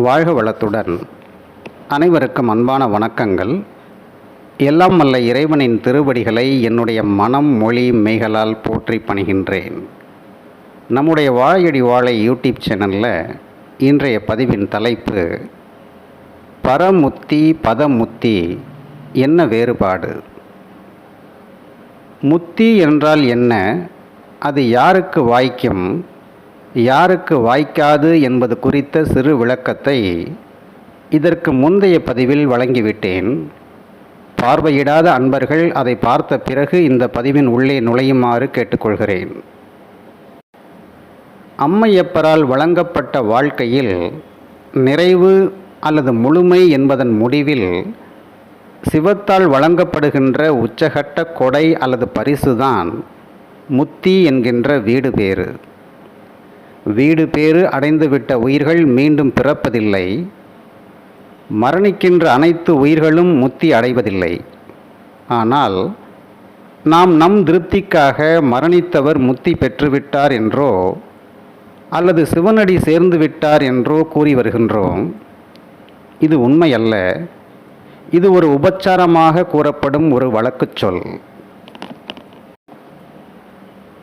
வாழ்க வளத்துடன் அனைவருக்கும் அன்பான வணக்கங்கள். எல்லாம் வல்ல இறைவனின் திருவடிகளை என்னுடைய மனம் மொழி மெய்களால் போற்றி பணிகின்றேன். நம்முடைய வாழையடி வாழை யூடியூப் சேனலில் இன்றைய பதிவின் தலைப்பு பரமுத்தி பதமுத்தி என்ன வேறுபாடு? முத்தி என்றால் என்ன? அது யாருக்கு வாய்க்கும்? யாருக்கு வாய்க்காது என்பது குறித்த சிறு விளக்கத்தை இதற்கு முந்தைய பதிவில் வழங்கிவிட்டேன். பார்வையிடாத அன்பர்கள் அதை பார்த்த பிறகு இந்த பதிவின் உள்ளே நுழையுமாறு கேட்டுக்கொள்கிறேன். அம்மையப்பரால் வழங்கப்பட்ட வாழ்க்கையில் நிறைவு அல்லது முழுமை என்பதன் முடிவில் சிவத்தால் வழங்கப்படுகின்ற உச்சகட்ட கொடை அல்லது பரிசுதான் முத்தி என்கின்ற வீடு பேறு. வீடு பேறு அடைந்துவிட்ட உயிர்கள் மீண்டும் பிறப்பதில்லை. மரணிக்கின்ற அனைத்து உயிர்களும் முத்தி அடைவதில்லை. ஆனால் நாம் நம் திருப்திக்காக மரணித்தவர் முத்தி பெற்றுவிட்டார் என்றோ அல்லது சிவனடி சேர்ந்து விட்டார் என்றோ கூறி வருகின்றோம். இது உண்மையல்ல. இது ஒரு உபச்சாரமாக கூறப்படும் ஒரு வழக்குச் சொல்.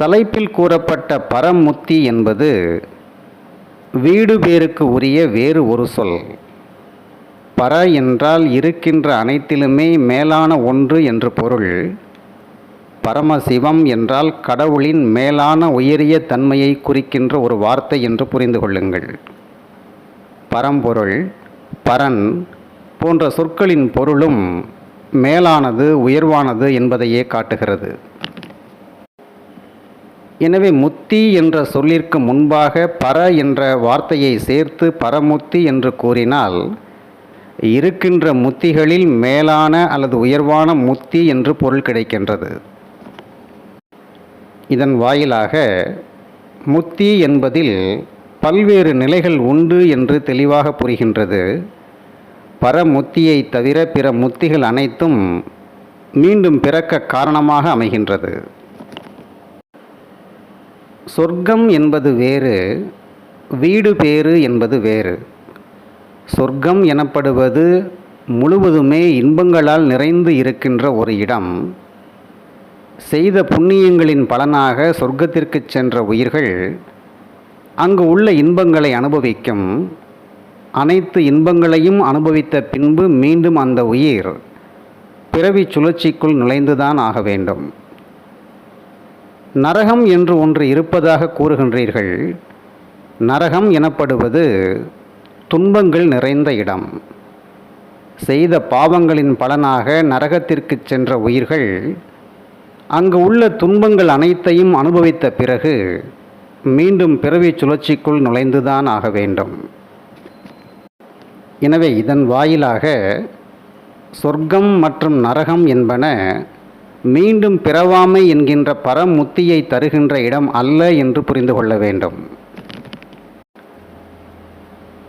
தலைப்பில் கூறப்பட்ட பரமுத்தி என்பது வீடு பேருக்கு உரிய வேறு ஒரு சொல். பர என்றால் இருக்கின்ற அனைத்திலுமே மேலான ஒன்று என்று பொருள். பரமசிவம் என்றால் கடவுளின் மேலான உயரிய தன்மையை குறிக்கின்ற ஒரு வார்த்தை என்று புரிந்து கொள்ளுங்கள். பரம்பொருள் பரன் போன்ற சொற்களின் பொருளும் மேலானது உயர்வானது என்பதையே காட்டுகிறது. எனவே முத்தி என்ற சொல்லிற்கு முன்பாக பர என்ற வார்த்தையை சேர்த்து பரமுத்தி என்று கூறினால் இருக்கின்ற முத்திகளில் மேலான அல்லது உயர்வான முத்தி என்று பொருள் கிடைக்கின்றது. இதன் வாயிலாக முத்தி என்பதில் பல்வேறு நிலைகள் உண்டு என்று தெளிவாக புரிகின்றது. பரமுத்தியை தவிர பிற முத்திகள் அனைத்தும் மீண்டும் பிறக்க காரணமாக அமைகின்றது. சொர்க்கம் என்பது வேறு வீடு பேறு என்பது வேறு. சொர்க்கம் எனப்படுவது முழுவதுமே இன்பங்களால் நிறைந்து இருக்கின்ற ஒரு இடம். செய்த புண்ணியங்களின் பலனாக சொர்க்கத்திற்கு சென்ற உயிர்கள் அங்கு உள்ள இன்பங்களை அனுபவிக்கும். அனைத்து இன்பங்களையும் அனுபவித்த பின்பு மீண்டும் அந்த உயிர் பிறவி சுழற்சிக்குள் நுழைந்துதான் ஆக வேண்டும். நரகம் என்று ஒன்று இருப்பதாக கூறுகின்றீர்கள். நரகம் எனப்படுவது துன்பங்கள் நிறைந்த இடம். செய்த பாவங்களின் பலனாக நரகத்திற்கு சென்ற உயிர்கள் அங்கு உள்ள துன்பங்கள் அனைத்தையும் அனுபவித்த பிறகு மீண்டும் பிறவி சுழற்சிக்குள் நுழைந்துதான் ஆக வேண்டும். எனவே இதன் வாயிலாக சொர்க்கம் மற்றும் நரகம் என்பன மீண்டும் பிறவாமை என்கின்ற பரமுத்தியை தருகின்ற இடம் அல்ல என்று புரிந்து கொள்ள வேண்டும்.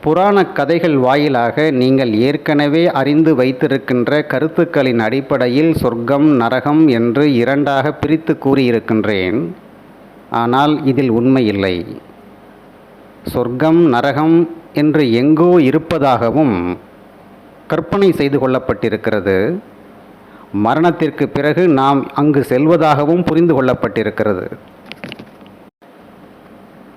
புராண கதைகள் வாயிலாக நீங்கள் ஏற்கனவே அறிந்து வைத்திருக்கின்ற கருத்துக்களின் அடிப்படையில் சொர்க்கம் நரகம் என்று இரண்டாக பிரித்து கூறியிருக்கின்றேன். ஆனால் இதில் உண்மையில்லை சொர்க்கம் நரகம் என்று எங்கோ இருப்பதாகவும் கற்பனை செய்து கொள்ளப்பட்டிருக்கிறது. மரணத்திற்கு பிறகு நாம் அங்கு செல்வதாகவும் புரிந்து கொள்ளப்பட்டிருக்கிறது.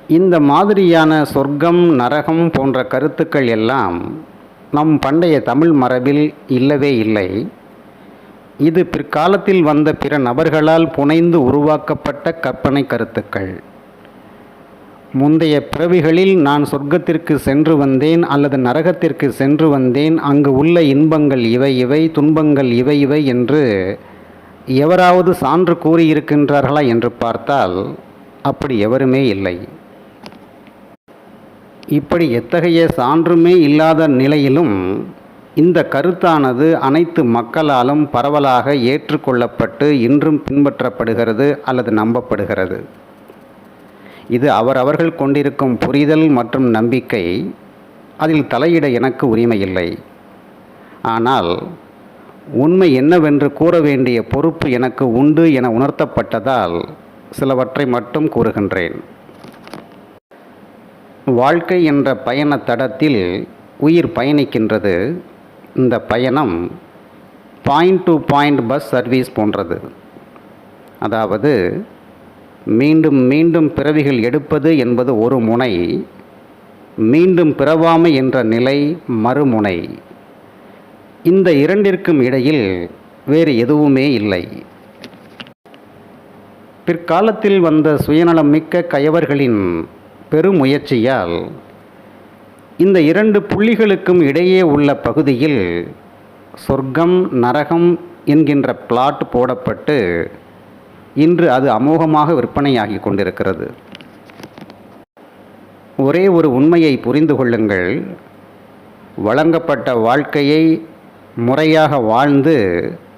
இந்த மாதிரியான சொர்க்கம் நரகம் போன்ற கருத்துக்கள் எல்லாம் நம் பண்டைய தமிழ் மரபில் இல்லவே இல்லை. இது பிற்காலத்தில் வந்த பிற நபர்களால் புனைந்து உருவாக்கப்பட்ட கற்பனை கருத்துக்கள். முந்தைய பிறவிகளில் நான் சொர்க்கத்திற்கு சென்று வந்தேன் அல்லது நரகத்திற்கு சென்று வந்தேன். அங்கு உள்ள இன்பங்கள் இவை இவை துன்பங்கள் இவை இவை என்று எவராவது சான்று கூறியிருக்கின்றார்களா என்று பார்த்தால் அப்படி எவருமே இல்லை. இப்படி எத்தகைய சான்றுமே இல்லாத நிலையிலும் இந்த கருத்தானது அனைத்து மக்களாலும் பரவலாக ஏற்றுக்கொள்ளப்பட்டு இன்றும் பின்பற்றப்படுகிறது அல்லது நம்பப்படுகிறது. இது அவரவர்கள் கொண்டிருக்கும் புரிதல் மற்றும் நம்பிக்கை. அதில் தலையிட எனக்கு உரிமையில்லை. ஆனால் உண்மை என்னவென்று கூற வேண்டிய பொறுப்பு எனக்கு உண்டு என உணர்த்தப்பட்டதால் சிலவற்றை மட்டும் கூறுகின்றேன். வாழ்க்கை என்ற பயண தடத்தில் உயிர் பயணிக்கின்றது. இந்த பயணம் point to point bus service போன்றது. அதாவது மீண்டும் மீண்டும் பிறவிகள் எடுப்பது என்பது ஒரு முனை. மீண்டும் பிறவாமை என்ற நிலை மறுமுனை. இந்த இரண்டிற்கும் இடையில் வேறு எதுவுமே இல்லை. பிற்காலத்தில் வந்த சுயநலம் மிக்க கயவர்களின் பெருமுயற்சியால் இந்த இரண்டு புள்ளிகளுக்கும் இடையே உள்ள பகுதியில் சொர்க்கம் நரகம் என்கின்ற பிளாட் போடப்பட்டு இன்று அது அமோகமாக விற்பனையாகி கொண்டிருக்கிறது. ஒரே ஒரு உண்மையை புரிந்து கொள்ளுங்கள். வழங்கப்பட்ட வாழ்க்கையை முறையாக வாழ்ந்து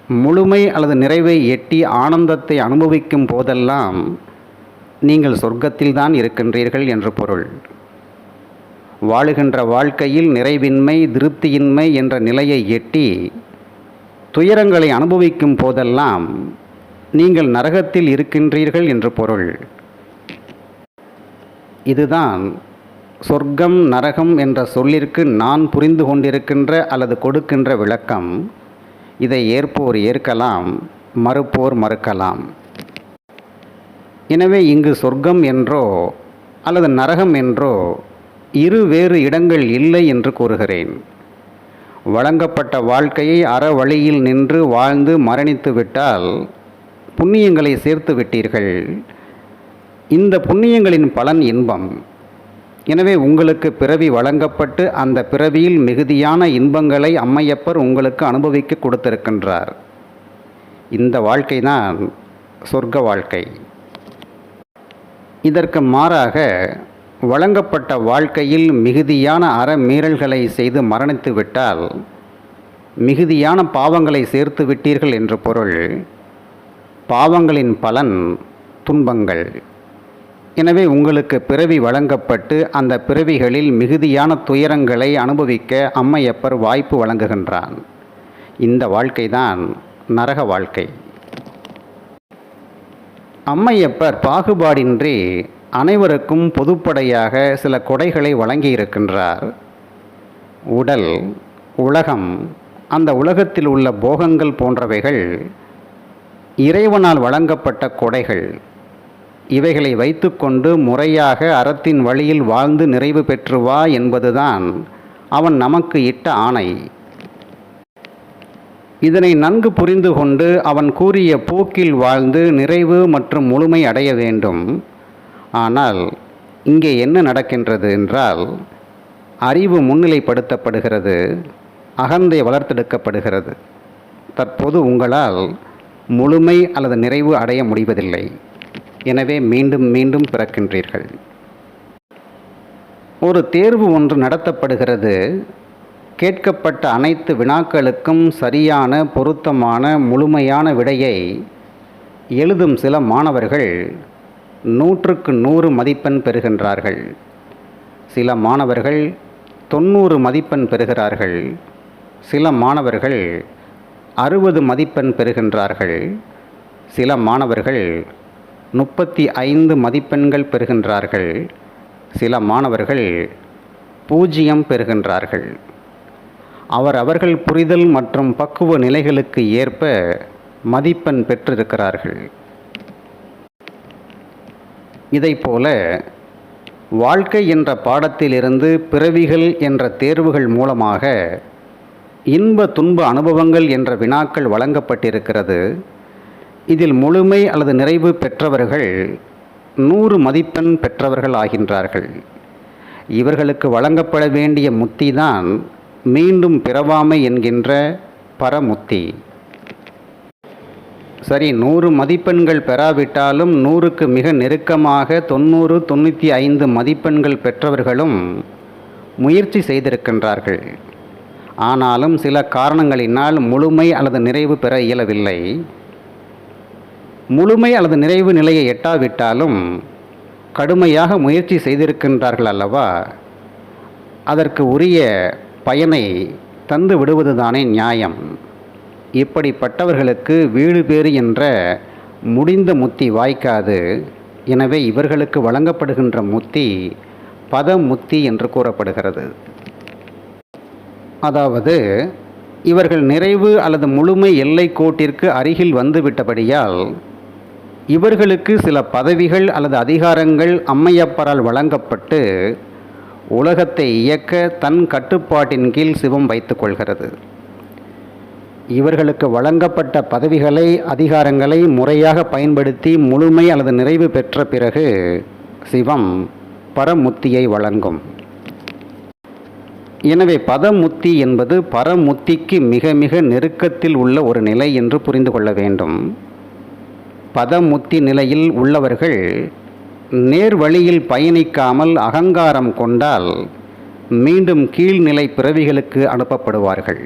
முழுமை அல்லது நிறைவை எட்டி ஆனந்தத்தை அனுபவிக்கும் போதெல்லாம் நீங்கள் சொர்க்கத்தில்தான் இருக்கின்றீர்கள் என்று பொருள். வாழுகின்ற வாழ்க்கையில் நிறைவின்மை திருப்தியின்மை என்ற நிலையை எட்டி துயரங்களை அனுபவிக்கும் போதெல்லாம் நீங்கள் நரகத்தில் இருக்கின்றீர்கள் என்று பொருள். இதுதான் சொர்க்கம் நரகம் என்ற சொல்லிற்கு நான் புரிந்து கொண்டிருக்கின்ற அல்லது கொடுக்கின்ற விளக்கம். இதை ஏற்போர் ஏற்கலாம் மறுப்போர் மறுக்கலாம். எனவே இங்கு சொர்க்கம் என்றோ அல்லது நரகம் என்றோ இரு வேறு இடங்கள் இல்லை என்று கூறுகிறேன். வழங்கப்பட்ட வாழ்க்கையை அற வழியில் நின்று வாழ்ந்து மரணித்து விட்டால் புண்ணியங்களை சேர்த்து விட்டீர்கள். இந்த புண்ணியங்களின் பலன் இன்பம். எனவே உங்களுக்கு பிறவி வழங்கப்பட்டு அந்த பிறவியில் மிகுதியான இன்பங்களை அம்மையப்பர் உங்களுக்கு அனுபவிக்க கொடுத்திருக்கின்றார். இந்த வாழ்க்கைதான் சொர்க்க வாழ்க்கை. இதற்கு மாறாக வழங்கப்பட்ட வாழ்க்கையில் மிகுதியான அறமீறல்களை செய்து மரணித்து விட்டால் மிகுதியான பாவங்களை சேர்த்து விட்டீர்கள் என்று பொருள். பாவங்களின் பலன் துன்பங்கள். எனவே உங்களுக்கு பிறவி வழங்கப்பட்டு அந்த பிறவிகளில் மிகுதியான துயரங்களை அனுபவிக்க அம்மையப்பர் வாய்ப்பு வழங்குகின்றான். இந்த வாழ்க்கைதான் நரக வாழ்க்கை. அம்மையப்பர் பாகுபாடின்றி அனைவருக்கும் பொதுப்படையாக சில கொடைகளை வழங்கியிருக்கின்றார். உடல் உலகம் அந்த உலகத்தில் உள்ள போகங்கள் போன்றவைகள் இறைவனால் வழங்கப்பட்ட கொடைகள். இவைகளை வைத்துக்கொண்டு முறையாக அறத்தின் வழியில் வாழ்ந்து நிறைவு பெற்று வா என்பதுதான் அவன் நமக்கு இட்ட ஆணை. இதனை நன்கு புரிந்து கொண்டு அவன் கூறிய போக்கில் வாழ்ந்து நிறைவு மற்றும் முழுமை அடைய வேண்டும். ஆனால் இங்கே என்ன நடக்கின்றது என்றால் அறிவு முன்னிலைப்படுத்தப்படுகிறது அகந்தை வளர்த்தெடுக்கப்படுகிறது. தற்போது உங்களால் முழுமை அல்லது நிறைவு அடைய முடிவதில்லை. எனவே மீண்டும் மீண்டும் பிறக்கின்றீர்கள். ஒரு தேர்வு ஒன்று நடத்தப்படுகிறது. கேட்கப்பட்ட அனைத்து வினாக்களுக்கும் சரியான பொருத்தமான முழுமையான விடையை எழுதும் சில மாணவர்கள் நூற்றுக்கு நூறு மதிப்பெண் பெறுகின்றார்கள். சில மாணவர்கள் தொண்ணூறு மதிப்பெண் பெறுகிறார்கள். சில மாணவர்கள் அறுபது மதிப்பெண் பெறுகின்றார்கள். சில மாணவர்கள் முப்பத்தி ஐந்து மதிப்பெண்கள் பெறுகின்றார்கள். சில மாணவர்கள் பூஜ்ஜியம் பெறுகின்றார்கள். அவர் அவர்கள் புரிதல் மற்றும் பக்குவ நிலைகளுக்கு ஏற்ப மதிப்பெண் பெற்றிருக்கிறார்கள். இதைப்போல வாழ்க்கை என்ற பாடத்திலிருந்து பிறவிகள் என்ற தேர்வுகள் மூலமாக இன்ப துன்ப அனுபவங்கள் என்ற வினாக்கள் வழங்கப்பட்டிருக்கிறது. இதில் முழுமை அல்லது நிறைவு பெற்றவர்கள் நூறு மதிப்பெண் பெற்றவர்கள் ஆகின்றார்கள். இவர்களுக்கு வழங்கப்பட வேண்டிய முத்தி தான் மீண்டும் பிறவாமை என்கின்ற பரமுத்தி. சரி நூறு மதிப்பெண்கள் பெறாவிட்டாலும் நூறுக்கு மிக நெருக்கமாக தொண்ணூறு தொண்ணூற்றி ஐந்து மதிப்பெண்கள் பெற்றவர்களும் முயற்சி செய்திருக்கின்றார்கள். ஆனாலும் சில காரணங்களினால் முழுமை அல்லது நிறைவு பெற இயலவில்லை. முழுமை அல்லது நிறைவு நிலையை எட்டாவிட்டாலும் கடுமையாக முயற்சி செய்திருக்கின்றார்கள் அல்லவா? அதற்கு உரிய பயனை தந்து விடுவதுதானே நியாயம். இப்படிப்பட்டவர்களுக்கு வீடு பேறு என்ற முடிந்த முத்தி வாய்க்காது. எனவே இவர்களுக்கு வழங்கப்படுகின்ற முத்தி பத முத்தி என்று கூறப்படுகிறது. அதாவது இவர்கள் நிறைவு அல்லது முழுமை எல்லை கோட்டிற்கு அருகில் வந்துவிட்டபடியால் இவர்களுக்கு சில பதவிகள் அல்லது அதிகாரங்கள் அம்மையப்பரால் வழங்கப்பட்டு உலகத்தை இயக்க தன் கட்டுப்பாட்டின் கீழ் சிவம் வைத்து கொள்கிறது. இவர்களுக்கு வழங்கப்பட்ட பதவிகளை அதிகாரங்களை முறையாக பயன்படுத்தி முழுமை அல்லது நிறைவு பெற்ற பிறகு சிவம் பரமுத்தியை வழங்கும். எனவே பதமுத்தி என்பது பரமுத்திக்கு மிக மிக நெருக்கத்தில் உள்ள ஒரு நிலை என்று புரிந்து கொள்ள வேண்டும். பதமுத்தி நிலையில் உள்ளவர்கள் நேர் வழியில் பயணிக்காமல் அகங்காரம் கொண்டால் மீண்டும் கீழ்நிலை பிறவிகளுக்கு அனுப்பப்படுவார்கள்.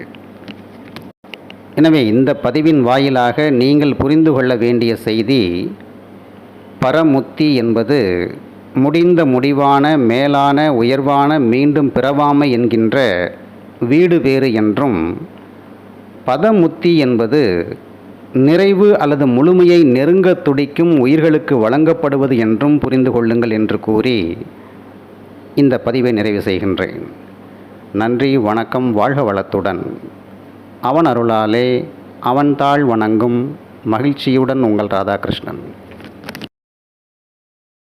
எனவே இந்த பதிவின் வாயிலாக நீங்கள் புரிந்து கொள்ள வேண்டிய செய்தி பரமுத்தி என்பது முடிந்த முடிவான மேலான உயர்வான மீண்டும் பிறவாமை என்கின்ற வீடு வேறு என்றும் பதமுத்தி என்பது நிறைவு அல்லது முழுமையை நெருங்க துடிக்கும் உயிர்களுக்கு வழங்கப்படுவது என்றும் புரிந்து கொள்ளுங்கள் என்று கூறி இந்த பதிவை நிறைவு செய்கின்றேன். நன்றி வணக்கம் வாழ்க வளத்துடன். அவன் அருளாலே அவன் தாழ் வணங்கும் மகிழ்ச்சியுடன் உங்கள் ராதாகிருஷ்ணன்.